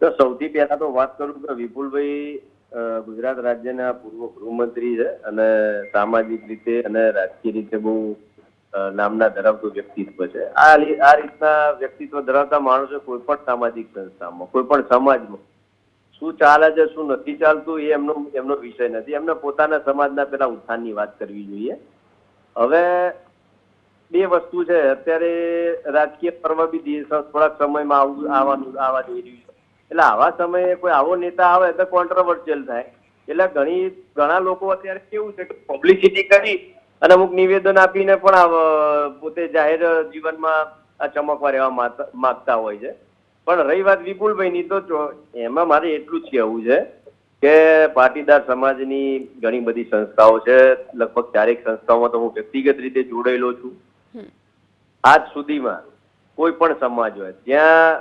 તો સૌથી પહેલા તો વાત કરું કે વિપુલભાઈ ગુજરાત રાજ્યના પૂર્વ ગૃહમંત્રી છે અને સામાજિક રીતે અને રાજકીય રીતે બહુ નામના ધરાવતું વ્યક્તિત્વ છે. આ આ રીતના વ્યક્તિત્વ ધરાવતા માણસો કોઈ પણ સામાજિક સંસ્થામાં, કોઈ પણ સમાજમાં શું ચાલે છે, શું નથી ચાલતું એ એમનો એમનો વિષય નથી. એમને પોતાના સમાજના પેલા ઉત્થાનની વાત કરવી જોઈએ. હવે બે વસ્તુ છે. અત્યારે રાજકીય પર્વ બી થોડાક સમયમાં આવું, આવવાનું, આવવા જઈ રહ્યું છે. એટલે આવા સમયે કોઈ આવો નેતા આવે તો કોન્ટ્રોવર્સિયલ થાય. એટલે ઘણી ઘણા લોકો અત્યારે કેવું છે કે પબ્લિસિટી કરી અને અમુક નિવેદન આપીને પણ પોતે જાહેર જીવનમાં આ ચમકવા રહેવા માંગતા હોય છે. પણ રહી વાત વિપુલભાઈની તો એમાં મારે એટલું જ કહેવું છે કે પાટીદાર સમાજની ઘણી બધી સંસ્થાઓ છે. લગભગ ચારેક સંસ્થાઓમાં તો હું વ્યક્તિગત રીતે જોડાયેલો છું. આજ સુધીમાં કોઈ પણ સમાજ હોય ત્યાં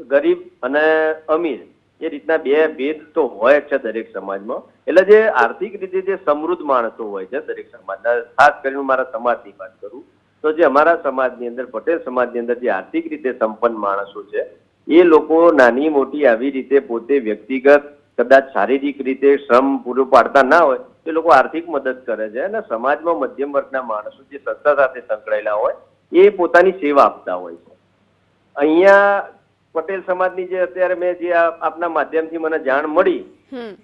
ગરીબ અને અમીર, એ રીતના બે ભેદ તો હોય જ છે દરેક સમાજમાં. એટલે જે આર્થિક રીતે જે સમૃદ્ધ માણસો હોય છે દરેક સમાજના, ખાસ કરીને મારા સમાજની વાત કરું, તો જે અમારા સમાજની અંદર, પટેલ સમાજની અંદર જે આર્થિક રીતે સંપન્ન માણસો છે, એ લોકો નાની મોટી આવી રીતે પોતે વ્યક્તિગત, કદાચ શારીરિક રીતે શ્રમ પૂરું પાડતા ના હોય, એ લોકો આર્થિક મદદ કરે છે અને સમાજમાં મધ્યમ વર્ગના માણસો જે સંસ્થા સાથે સંકળાયેલા હોય, એ પોતાની સેવા આપતા હોય છે. અહીંયા પટેલ સમાજની જે અત્યારે મેં જે આપના માધ્યમથી મને જાણ મળી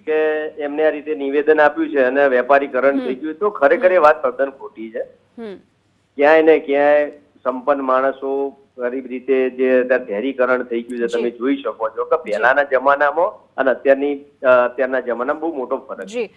કે એમને આ રીતે નિવેદન આપ્યું છે અને વેપારીકરણ થઈ ગયું તો ખરેખર એ વાત તદ્દન ખોટી છે. ક્યાંય ને ક્યાંય સંપન્ન માણસો ગરીબ રીતે જે શહેરીકરણ થઈ ગયું છે તમે જોઈ શકો છો કે પહેલાના જમાનામાં અને અત્યારની અત્યારના જમાનામાં બહુ મોટો ફરક છે.